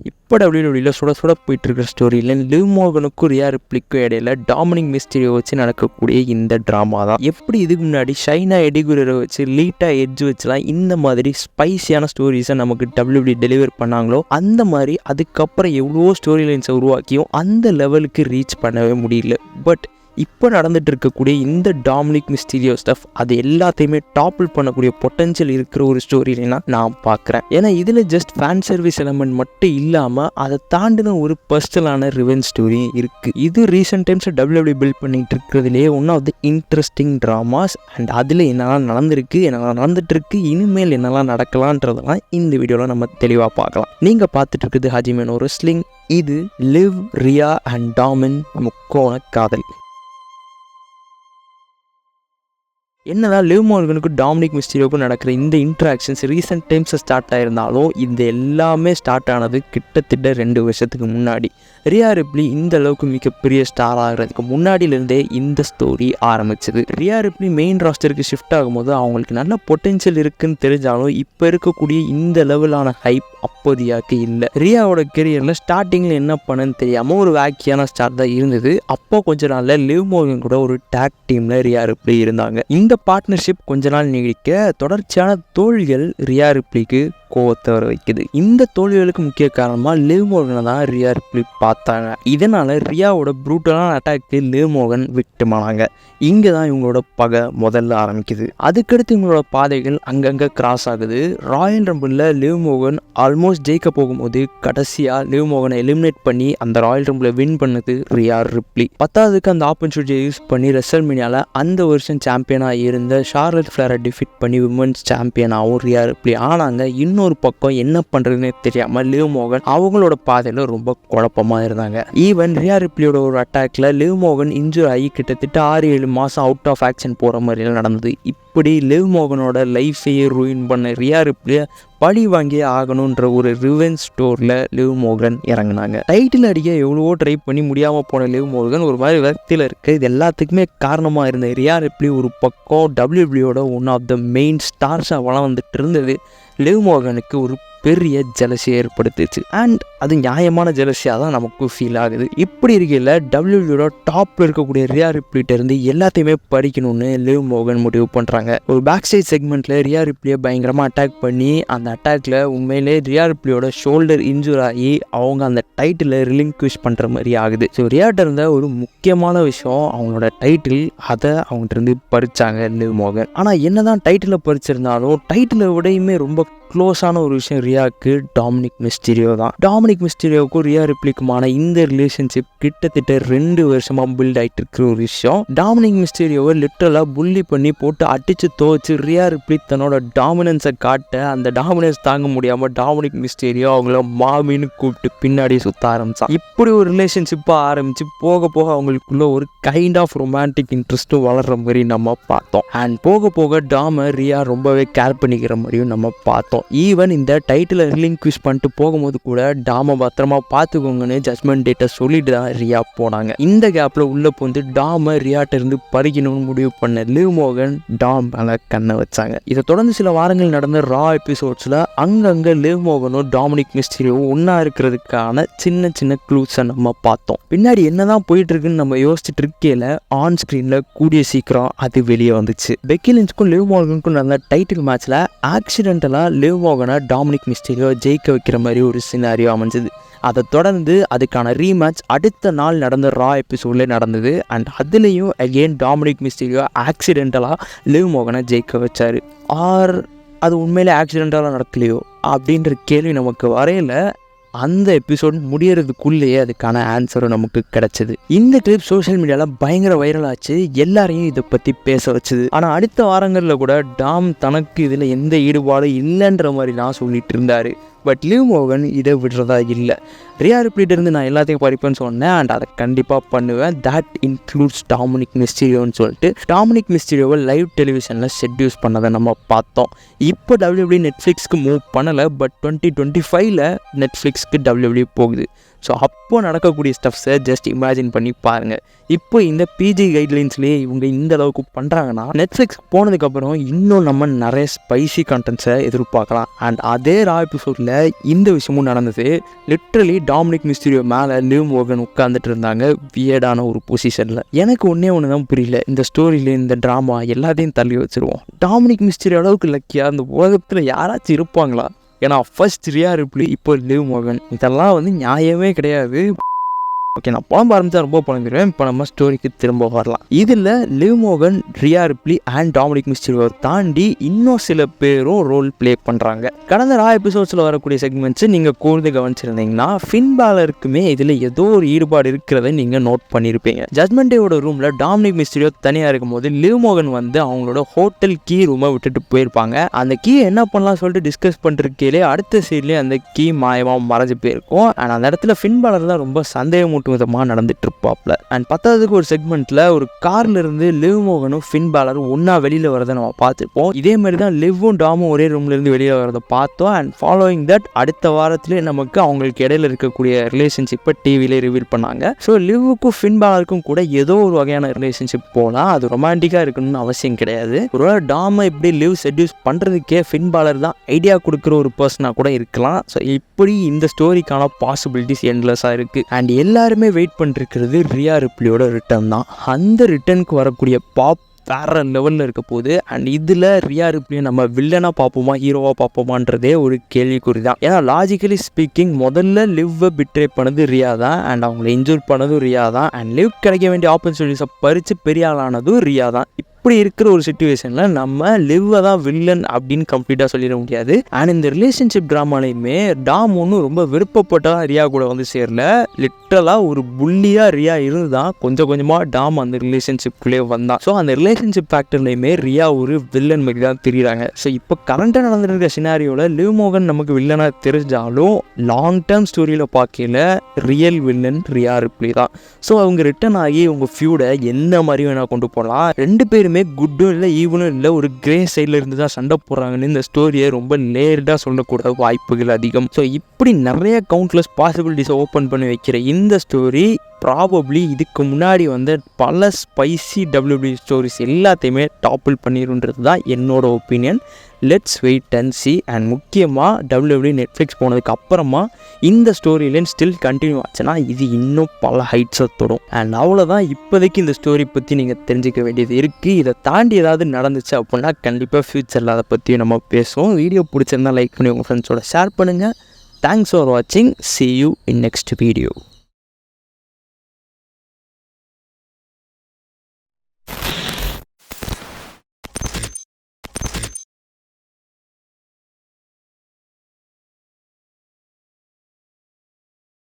இப்போ டபிள்யூடபிள்யூவில் சுட சுட போயிட்டு இருக்கிற ஸ்டோரியில் லிவ் மோகனுக்கும் ரியா ரிப்ளிக்கும் இடையில டாமினிக் மிஸ்டீரியோ வச்சு நடக்கக்கூடிய இந்த ட்ராமா தான். எப்படி இதுக்கு முன்னாடி ஷைனா எடிகுரரை வச்சு லீட்டா எட்ஜ் வச்சுலாம் இந்த மாதிரி ஸ்பைசியான ஸ்டோரிஸை நமக்கு டபிள்யூடபிள்யூ டெலிவர் பண்ணாங்களோ அந்த மாதிரி அதுக்கப்புறம் எவ்வளோ ஸ்டோரி லைன்ஸை உருவாக்கியும் அந்த லெவலுக்கு ரீச் பண்ணவே முடியல. பட் இப்போ நடந்துட்டு இருக்கக்கூடிய இந்த டாமினிக் மிஸ்டீரியோ ஸ்டஃப் அது எல்லாத்தையுமே டாப்பிள் பண்ணக்கூடிய பொட்டன்ஷியல் இருக்கிற ஒரு ஸ்டோரினா நான் பார்க்குறேன். ஏன்னா இதில் ஜஸ்ட் ஃபேன் சர்வீஸ் எலமெண்ட் மட்டும் இல்லாமல் அதை தாண்டின ஒரு பர்சனலான ரிவென் ஸ்டோரியும் இருக்குது இது ரீசெண்ட் டைம்ஸ் டபிள்யூடபிள்யூ பில்ட் பண்ணிட்டு இருக்கிறதுலே one of the interesting dramas and அதில் என்னெல்லாம் நடந்திருக்கு என்னெல்லாம் நடந்துட்டு இருக்கு இனிமேல் என்னெல்லாம் நடக்கலான்றதெல்லாம் இந்த வீடியோவில் நம்ம தெளிவாக பார்க்கலாம். நீங்கள் பார்த்துட்டு இருக்குது ஒரு ஸ்லிங் இது லிவ் ரியா அண்ட் டாமின் முக்கோண காதல் என்னதான் லிவ் மோர்கனுக்கு டாமினிக் மிஸ்டீரியோக்கும் நடக்கிற இந்த இன்ட்ராக்ஷன்ஸ் ரீசெண்ட் டைம்ஸில் ஸ்டார்ட் ஆயிருந்தாலும் இது எல்லாமே ஸ்டார்ட் ஆனது கிட்டத்தட்ட ரெண்டு வருஷத்துக்கு முன்னாடி. ரியா ரிப்ளி இந்த அளவுக்கு மிகப்பெரிய ஸ்டார் ஆகிறதுக்கு முன்னாடியிலேருந்தே இந்த ஸ்டோரி ஆரம்பிச்சது. ரியா ரிப்ளி மெயின் ராஸ்டருக்கு ஷிஃப்ட் ஆகும்போது அவங்களுக்கு நல்ல பொட்டென்ஷியல் இருக்குன்னு தெரிஞ்சாலும் இப்போ இருக்கக்கூடிய இந்த லெவலான ஹைப் அப்போதையாக்கு இல்லை. ரியாவோட கெரியரில் ஸ்டார்டிங்கில் என்ன பண்ணுன்னு தெரியாமல் ஒரு வேக்கியான ஸ்டார் தான் இருந்தது. அப்போ கொஞ்ச நாளில் லிவ் மோகன் கூட ஒரு டேக் டீமில் ரியா ரிப்ளி இருந்தாங்க. இந்த பார்ட்னர்ஷிப் கொஞ்ச நாள் நீடிக்க தொடர்ச்சியான தோல்விகள் ரியா ரிப்ளிக்கு கோவத்தை வர வைக்குது. இந்த தோல்விகளுக்கு முக்கிய காரணமாக லிவ் மோகனை தான் ரியா ரிப்ளி பார்த்தாங்க. இதனால் ரியாவோட ப்ரூட்டலான அட்டாக்கு லிவ் மோகன் விட்டுமானாங்க. இங்கே தான் இவங்களோட பகை முதல்ல ஆரம்பிக்குது. அதுக்கடுத்து இவங்களோட பாதைகள் அங்கங்கே கிராஸ் ஆகுது. ராயல் ரம்பிளில் லிவ் மோகன் ஆல்மோஸ்ட் ஜெயிக்க போகும்போது கடைசியாக லிவ் மோகனை எலிமினேட் பண்ணி அந்த ராயல் ரம்பிளை வின் பண்ணது ரியா ரிப்ளி பத்தாவதுக்கு அந்த ஆப்பர்ச்சுனிட்டியை யூஸ் பண்ணி ரெசல் மீனியாவில் அந்த வருஷம் சாம்பியனாக இருந்த ஷார்லட் ஃப்ளரை டிஃபிட் பண்ணி விமன்ஸ் சாம்பியனாகவும் ரியா ரிப்ளி ஆனாங்க இன்னும் இன்னொரு பக்கம் என்ன பண்ணுறதுன்னு தெரியாமல் லிவ் மோகன் அவங்களோட பாதையில் ரொம்ப குழப்பமாக இருந்தாங்க. ஈவன் ரியா ரிப்ளியோட ஒரு அட்டாக்ல லிவ் மோகன் இன்ஜூர் ஆகி கிட்டத்தட்ட ஆறு ஏழு மாதம் அவுட் ஆஃப் ஆக்ஷன் போகிற மாதிரிலாம் நடந்தது. இப்படி லிவ் மோகனோட லைஃபையே ரூயின் பண்ண ரியா ரிப்ளியை பழி வாங்கியே ஆகணுன்ற ஒரு ரிவென் ஸ்டோரில் லிவ் மோகன் இறங்குனாங்க. டைட்டில் அடிக்க எவ்வளவோ ட்ரை பண்ணி முடியாமல் போன லிவ் மோகன் ஒரு மாதிரி விரக்தியில் இருக்குது இது எல்லாத்துக்குமே காரணமாக இருந்த ரியா ரிப்ளி ஒரு பக்கம் டபிள்யூபிள்யூட ஒன் ஆஃப் த மெயின் ஸ்டார்ஸாக வளம் வந்துட்டு இருந்தது. லிவ் மோகனுக்கு ஒரு பெரிய ஜலசியை ஏற்படுத்துச்சு. அண்ட் அது நியாயமான ஜலசியாக தான் நமக்கு ஃபீல் ஆகுது. இப்படி இருக்கையில் டபிள்யூபிள்யூட டாப்பில் இருக்கக்கூடிய ரியா ரிப்ளிட்ட இருந்து எல்லாத்தையுமே படிக்கணும்னு லிவ் மோகன் முடிவு பண்ணுறாங்க ஒரு பேக் ஸ்டேஜ் செக்மெண்ட்டில் ரியா ரிப்ளியை பயங்கரமாக அட்டாக் பண்ணி அந்த அட்டாக்ல உண்மையிலே ரியா ரிப்ளியோட ஷோல்டர் இன்ஜூர் ஆகி அவங்க அந்த டைட்டிலை ரிலிங்க்விஷ் பண்ணுற மாதிரி ஆகுது. ஸோ ரியாட்ட இருந்த ஒரு முக்கியமான விஷயம் அவங்களோட டைட்டில் அதை அவங்ககிட்ட இருந்து பறிச்சாங்க லிவ் மோகன் ஆனால் என்னதான் டைட்டிலை பறிச்சிருந்தாலும் டைட்டிலை விடையுமே ரொம்ப க்ளோஸான ஒரு விஷயம் ரியாவுக்கு டாமினிக் மிஸ்டீரியோ தான். டாமினிக் மிஸ்டீரியோவுக்கும் ரியா ரிப்ளிக்குமான இந்த ரிலேஷன்ஷிப் கிட்டத்தட்ட ரெண்டு வருஷமாக பில்ட் ஆகிட்டு இருக்கிற ஒரு விஷயம். டாமினிக் மிஸ்டீரியோவை லிட்டரலாக புள்ளி பண்ணி போட்டு அடித்து துவச்சு ரியா ரிப்ளி தன்னோட டாமினன்ஸை காட்ட அந்த டாமினன்ஸ் தாங்க முடியாமல் டாமினிக் மிஸ்டீரியோ அவங்கள மாமின்னு கூப்பிட்டு பின்னாடி சுற்ற ஆரம்பிச்சான். இப்படி ஒரு ரிலேஷன்ஷிப்பாக ஆரம்பித்து போக போக அவங்களுக்குள்ள ஒரு கைண்ட் ஆஃப் ரொமான்டிக் இன்ட்ரெஸ்ட்டும் வளர்கிற மாதிரி நம்ம பார்த்தோம். அண்ட் போக போக டாம ரியா ரொம்பவே கேர் பண்ணிக்கிற மாதிரியும் நம்ம பார்த்தோம். ஈவன் இந்த டைட்டிலை ரிலிங்க்விஷ் பண்ணிட்டு போகும்போது கூட டாமை பத்திரமா பார்த்துக்கோங்கன்னு ஜட்மெண்ட் டேட்டை சொல்லிட்டு தான் ரியா போனாங்க. இந்த கேப்பில் உள்ளே போந்து டாமை ரியாட்ட இருந்து பறிக்கணும்னு முடிவு பண்ண லிவ் மோகன் டாம் மேலே கண்ணை வச்சாங்க. இதை தொடர்ந்து சில வாரங்கள் நடந்த ரா எபிசோட்ஸில் அங்கங்கே லிவ் மோகனும் டாமினிக் மிஸ்டீரியும் ஒன்றா இருக்கிறதுக்கான சின்ன சின்ன க்ளூஸை நம்ம பார்த்தோம். பின்னாடி என்னதான் போயிட்டு இருக்குன்னு நம்ம யோசிச்சுட்டு இருக்கையில் ஆன் ஸ்க்ரீனில் கூடிய சீக்கிரம் அது வெளியே வந்துச்சு. பெக்கிலின்ஸ்க்கும் லிவ் மோகனுக்கும் நடந்த டைட்டில் மேட்ச்சில் ஆக்சிடென்டலாக லிவ் மோகனை டாமினிக் மிஸ்டீரியோ ஜெயிக்க வைக்கிற மாதிரி ஒரு சினாரியோ அமைஞ்சது. அதை தொடர்ந்து அதுக்கான ரீமேட்ச் அடுத்த நாள் நடந்த ரா எபிசோட்லேயே நடந்தது. அண்ட் அதுலேயும் அகெயின் டாமினிக் மிஸ்டீரியோ ஆக்சிடென்டலாக லிவ் மோகனை ஜெயிக்க வச்சார். ஆர் அது உண்மையிலே ஆக்சிடென்டலாக நடக்கலையோ அப்படின்ற கேள்வி நமக்கு வரையில. அந்த எபிசோட் முடியறதுக்குள்ளேயே அதுக்கான ஆன்சரும் நமக்கு கிடைச்சது. இந்த கிளிப் சோஷியல் மீடியாவில் பயங்கர வைரல் ஆச்சு. எல்லாரையும் இதை பற்றி பேச வச்சுது. ஆனால் அடுத்த வாரங்களில் கூட டாம் தனக்கு இதில் எந்த ஈடுபாடும் இல்லைன்ற மாதிரி தான் சொல்லிட்டு இருந்தார். பட் லிவ் மோகன் இதை விடுறதா இல்லை. ரியா இருந்து நான் எல்லாத்தையும் படிப்பேன்னு சொன்னேன் அண்ட் அதை கண்டிப்பாக பண்ணுவேன். தட் இன்க்ளூட்ஸ் டாமினிக் மிஸ்டீரியோன்னு சொல்லிட்டு டாமினிக் மிஸ்டீரியோவை லைவ் டெலிவிஷனில் ஷெட்யூஸ் பண்ணதை நம்ம பார்த்தோம். இப்போ டபிள்யூபிள்யூ நெட்ஃப்ளிக்ஸ்க்கு மூவ் பண்ணலை பட் டுவெண்ட்டி டுவெண்ட்டி ஃபைவ்ல நெட்ஃப்ளிக்ஸ்க்கு டபிள்யூபிள்யூ போகுது. ஸோ அப்போ நடக்கக்கூடிய ஸ்டெப்ஸை ஜஸ்ட் இமேஜின் பண்ணி பாருங்கள் இப்போ இந்த பிஜி கைட்லைன்ஸ்லேயே இவங்க இந்த அளவுக்கு பண்ணுறாங்கன்னா நெட்ஃப்ளிக்ஸ் போனதுக்கப்புறம் இன்னும் நம்ம நிறைய ஸ்பைசி கண்டென்ட்ஸை எதிர்பார்க்கலாம். அண்ட் அதே ரா எபிசோடில் இந்த விஷயமும் நடந்தது. லிட்ரலி டாமினிக் மிஸ்திரியோ மேலே லிவ் மோகன் உட்காந்துட்டு இருந்தாங்க வியடான ஒரு பொசிஷனில் எனக்கு ஒன்றே ஒன்று தான் புரியல. இந்த ஸ்டோரியில் இந்த ட்ராமா எல்லாத்தையும் தள்ளி வச்சுருவோம். டாமினிக் மிஸ்திரி அளவுக்கு லக்கியாக அந்த உலகத்தில் யாராச்சும் இருப்பாங்களா? ஏன்னா ஃபர்ஸ்ட் ரியா ரிப்ளி இப்போ லிவ் மோகன். இதெல்லாம் வந்து நியாயமே கிடையாது. ஓகே நான் புலம்ப ஆரம்பித்தா ரொம்ப புலம்பிடுவேன். இப்போ நம்ம ஸ்டோரிக்கு திரும்ப வரலாம். இதில் Liv Morgan Rhea Ripley and Dominik Mysterio தாண்டி இன்னும் சில பேரும் ரோல் ப்ளே பண்ணுறாங்க கடந்த ரா எபிசோட்ஸில் வரக்கூடிய செக்மெண்ட்ஸ் நீங்கள் கூர்ந்து கவனிச்சிருந்தீங்கன்னா ஃபின்பாலருக்குமே இதில் ஏதோ ஒரு ஈடுபாடு இருக்கிறத நீங்கள் நோட் பண்ணியிருப்பீங்க ஜட்மெண்ட் டேவோட ரூமில் டாமினிக் மிஸ்டரியோ தனியாக இருக்கும்போது லிவ் மோகன் வந்து அவங்களோட ஹோட்டல் கீ ரூமை விட்டுட்டு போயிருப்பாங்க. அந்த கீ என்ன பண்ணலாம் சொல்லிட்டு டிஸ்கஸ் பண்ணிருக்கையிலே அடுத்த சைட்லேயே அந்த கீ மாயமாக மறைஞ்சு போயிருக்கும். ஆனால் அந்த இடத்துல ஃபின்பாலர் தான் ரொம்ப சந்தேகம் விதமாக நடந்துட்டு இருப்பாப்ல. அண்ட் பத்தாவதுக்கு ஒரு செக்மெண்ட்டில் ஒரு கார்ல இருந்து லிவ் மோகனும் ஃபின் பாலரும் ஒன்றா வெளியில் வரதை நம்ம பார்த்துருப்போம். இதே மாதிரி தான் லிவ்வும் டாமும் ஒரே ரூம்ல இருந்து வெளியில் வரதை பார்த்தோம். அண்ட் ஃபாலோயிங் தட் அடுத்த வாரத்திலே நமக்கு அவங்களுக்கு இடையில இருக்கக்கூடிய ரிலேஷன்ஷிப்பை டிவிலே ரிவீல் பண்ணாங்க. ஸோ லிவ்வுக்கும் ஃபின் பாலருக்கும் கூட ஏதோ ஒரு வகையான ரிலேஷன்ஷிப் போனால் அது ரொமான்டிக்காக இருக்கணும்னு அவசியம் கிடையாது. ஒருவேளை டாமை இப்படி லிவ் செட்யூஸ் பண்ணுறதுக்கே ஃபின் பாலர் தான் ஐடியா கொடுக்குற ஒரு பர்சனாக கூட இருக்கலாம். ஸோ இப்படி இந்த ஸ்டோரிக்கான பாசிபிலிட்டிஸ் எண்ட்லெஸ்ஸாக இருக்குது அண்ட் எல்லாரும் வெயிட் பண்ணிருக்கிறது ரியா ரிப்ளியோட ரிட்டர்ன் தான். அந்த ரிட்டர்னுக்கு வரக்கூடிய பாப் வேற லெவலில் இருக்க போது அண்ட் இதில் ரியா ரிப்ளியும் நம்ம வில்லனாக பார்ப்போமா ஹீரோவாக பார்ப்போமான்றதே ஒரு கேள்விக்குறி தான். ஏன்னா லாஜிக்கலி ஸ்பீக்கிங் முதல்ல லிவ்வை பிட்ரே பண்ணது ரியா தான் அண்ட் அவங்கள இன்ஜூர் பண்ணதும் ரியா தான் அண்ட் லிவ் கிடைக்க வேண்டிய ஆப்பர்ச்சுனிட்டிஸை பறித்து பெரிய ஆளானதும் ரியா தான். அப்படி இருக்கிற ஒரு சுச்சுவேஷனில் நம்ம லிவ்வை தான் வில்லன் அப்படின்னு கம்ப்ளீட்டாக சொல்லிட முடியாது. அண்ட் இந்த ரிலேஷன்ஷிப் ட்ராமாலையுமே டாம் ஒன்றும் ரொம்ப விருப்பப்பட்டா ரியா கூட வந்து சேரல. லிட்டரலாக ஒரு புள்ளியாக ரியா இருந்து தான் கொஞ்சம் கொஞ்சமாக டாம் அந்த ரிலேஷன்ஷிப்குள்ளே வந்தான். ஸோ அந்த ரிலேஷன்ஷிப் ஃபேக்டர்லையுமே ரியா ஒரு வில்லன் மாதிரி தான் தெரியுறாங்க. ஸோ இப்போ கரண்ட்டாக நடந்துருக்க சினாரியோவில் லிவ் மோகன் நமக்கு வில்லனாக தெரிஞ்சாலும் லாங் டேர்ம் ஸ்டோரியில் பார்க்கல ரியல் வில்லன் ரியா ரிப்ளி தான். ஸோ அவங்க ரிட்டர்ன் ஆகி உங்கள் ஃபியூடை எந்த மாதிரி வேணால் கொண்டு போகலாம் ரெண்டு பேருமே குட்டும் இல்லை ஈவனும் இல்லை. ஒரு கிரே சைடில் இருந்து தான் சண்டை போடுறாங்கன்னு இந்த ஸ்டோரியை ரொம்ப நேரடாக சொல்லக்கூட வாய்ப்புகள் அதிகம். ஸோ இப்படி நிறைய கவுண்ட்லெஸ் பாசிபிலிட்டிஸை ஓப்பன் பண்ணி வைக்கிற இந்த ஸ்டோரி ப்ராபப்ளி இதுக்கு முன்னாடி வந்து பல ஸ்பைசி டபிள்யூபி ஸ்டோரிஸ் எல்லாத்தையுமே டாப்பிள் பண்ணிடுன்றது தான் என்னோட opinion let's wait and see and முக்கியமாக டபிள்யூபி நெட்ஃப்ளிக்ஸ் போனதுக்கு அப்புறமா இந்த ஸ்டோரி லைன் ஸ்டில் கண்டினியூ ஆச்சுன்னா இது இன்னும் பல ஹைட்ஸை தொடும். அண்ட் அவ்வளோதான் இப்போதைக்கு இந்த ஸ்டோரி பற்றி நீங்கள் தெரிஞ்சுக்க வேண்டியது இருக்குது இதை தாண்டி ஏதாவது நடந்துச்சு அப்படின்னா கண்டிப்பாக ஃப்யூச்சரில் அதை பற்றி நம்ம பேசுவோம். வீடியோ பிடிச்சிருந்தா லைக் பண்ணி உங்கள் ஃப்ரெண்ட்ஸோட ஷேர் பண்ணுங்கள் தேங்க்ஸ் ஃபார் வாட்சிங் see you in next video